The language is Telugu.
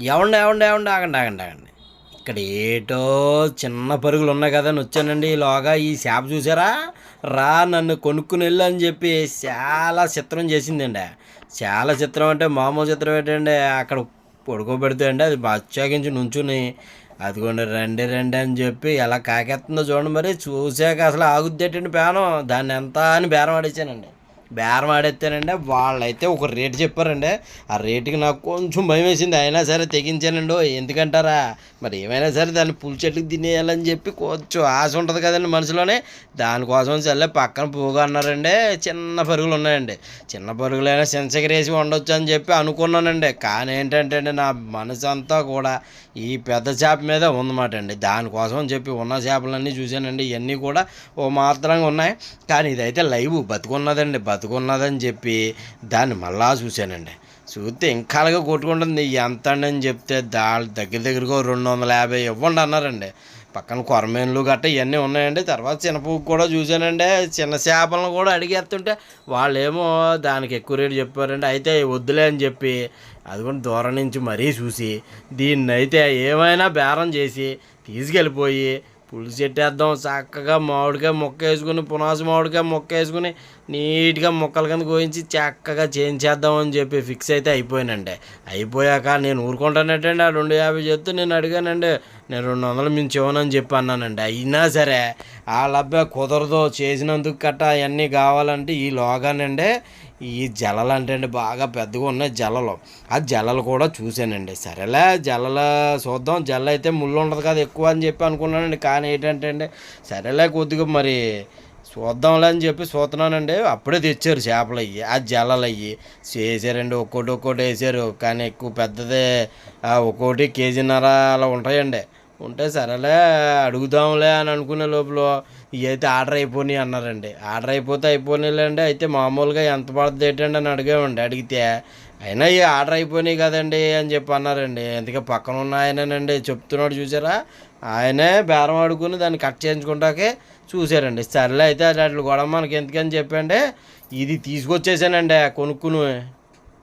ఎవండి ఎవండి ఎవండి ఆగండి ఆగండి ఆగండి. ఇక్కడ ఏటో చిన్న పరుగులు ఉన్నాయి కదా అని వచ్చానండి ఈలోగా ఈ చేప చూసారా? రా నన్ను కొనుక్కుని వెళ్ళు అని చెప్పి చాలా చిత్రం చేసిందండి. చాలా చిత్రం అంటే మామూలు చిత్రం ఏంటండి అక్కడ పడుకోబెడితే అండి అది బచ్చాగించి నుంచుని అదిగోండి రండి రండి అని చెప్పి ఎలా కాకెత్తుందో చూడండి మరి. చూసాక అసలు ఆగుద్దేటండి పేనం? దాన్ని ఎంత అని బేరం ఆడేసానండి. బేరం ఆడేస్తానండి వాళ్ళైతే ఒక రేటు చెప్పారండి. ఆ రేటుకి నాకు కొంచెం భయం వేసింది. అయినా సరే తెగించానండి. ఎందుకంటారా? మరి ఏమైనా సరే దాన్ని పులి చెట్టుకి తినేయాలని చెప్పి కొంచెం ఆశ ఉంటుంది కదండి మనసులోనే. దానికోసం చల్లే పక్కన పోగా అన్నారండి. చిన్న పరుగులు ఉన్నాయండి. చిన్న పరుగులైనా సెన్సగరేసి ఉండొచ్చు అని చెప్పి అనుకున్నానండి. కానీ ఏంటంటే అండి నా మనసు అంతా కూడా ఈ పెద్ద చేప మీద ఉందన్నమాట అండి. దానికోసం అని చెప్పి ఉన్న చేపలన్నీ చూశానండి. ఇవన్నీ కూడా ఓ మాత్రంగా ఉన్నాయి. కానీ ఇదైతే లైవ్ బతుకున్నదండి. బతుకున్నదని చెప్పి దాన్ని మళ్ళా చూశానండి. చూస్తే ఇంకా అలాగే కొట్టుకుంటుంది. ఎంత అండి అని చెప్తే దా దగ్గర దగ్గరగా రెండు వందల యాభై ఇవ్వండి అన్నారండి. పక్కన కొరమేన్లు గట్ట ఇవన్నీ ఉన్నాయండి. తర్వాత చిన్నపువ్వు కూడా చూశానండి. చిన్న చేపలను కూడా అడిగేస్తుంటే వాళ్ళేమో దానికి ఎక్కువ రేటు చెప్పారండి. అయితే వద్దులే అని చెప్పి అది కూడా దూరం నుంచి మరీ చూసి దీన్నైతే ఏమైనా బేరం చేసి తీసుకెళ్ళిపోయి పులుసు చెట్టేద్దాం చక్కగా మామిడికాయ మొక్క వేసుకుని పునాసు మామిడికాయ మొక్క వేసుకుని నీట్గా మొక్కల కింద కోయించి చక్కగా చేయించేద్దాం అని చెప్పి ఫిక్స్ అయితే అయిపోయానండి. అయిపోయాక నేను ఊరుకుంటానంటే ఆ రెండు యాభై చెప్తే నేను అడిగానండి నేను రెండు వందలు మించి ఇవ్వనని చెప్పి అన్నానండి. అయినా సరే వాళ్ళ అబ్బాయి కుదరదు చేసినందుకు కట్ట అవన్నీ కావాలంటే ఈ లోగానండి ఈ జలలు అంటే అండి బాగా పెద్దగా ఉన్నాయి జలలు ఆ జలలు కూడా చూశానండి. సరేలే జలలు చూద్దాం. జల అయితే ముళ్ళు ఉండదు కదా ఎక్కువ అని చెప్పి అనుకున్నానండి. కానీ ఏంటంటే అండి సరేలే కొద్దిగా మరి చూద్దాంలే అని చెప్పి చూస్తున్నానండి. అప్పుడే తెచ్చారు చేపలు అయ్యి ఆ జలలు అయ్యి. చేసారండి ఒక్కోటి ఒక్కోటి వేసారు కానీ ఎక్కువ పెద్దదే ఒక్కోటి కేజీన్నర అలా ఉంటాయండి. ఉంటే సరేలే అడుగుదాంలే అని అనుకునే లోపల ఇవైతే ఆర్డర్ అయిపోయినాయి అన్నారండి. ఆర్డర్ అయిపోతే అయిపోయినాయిలేండి అయితే మామూలుగా ఎంత పడుతుంది ఏంటండి అని అడిగామండి. అడిగితే అయినా ఇవి ఆర్డర్ అయిపోయినాయి కదండి అని చెప్పి అన్నారండి. ఎందుకంటే పక్కన ఉన్న ఆయనేనండి చెప్తున్నాడు చూసారా? ఆయనే బేరం ఆడుకుని దాన్ని కట్ చేయించుకుంటాకే చూసారండి. సర్లే అయితే అట్లా గొడవ మనకి ఎందుకని చెప్పండి? ఇది తీసుకొచ్చేసానండి కొనుక్కుని.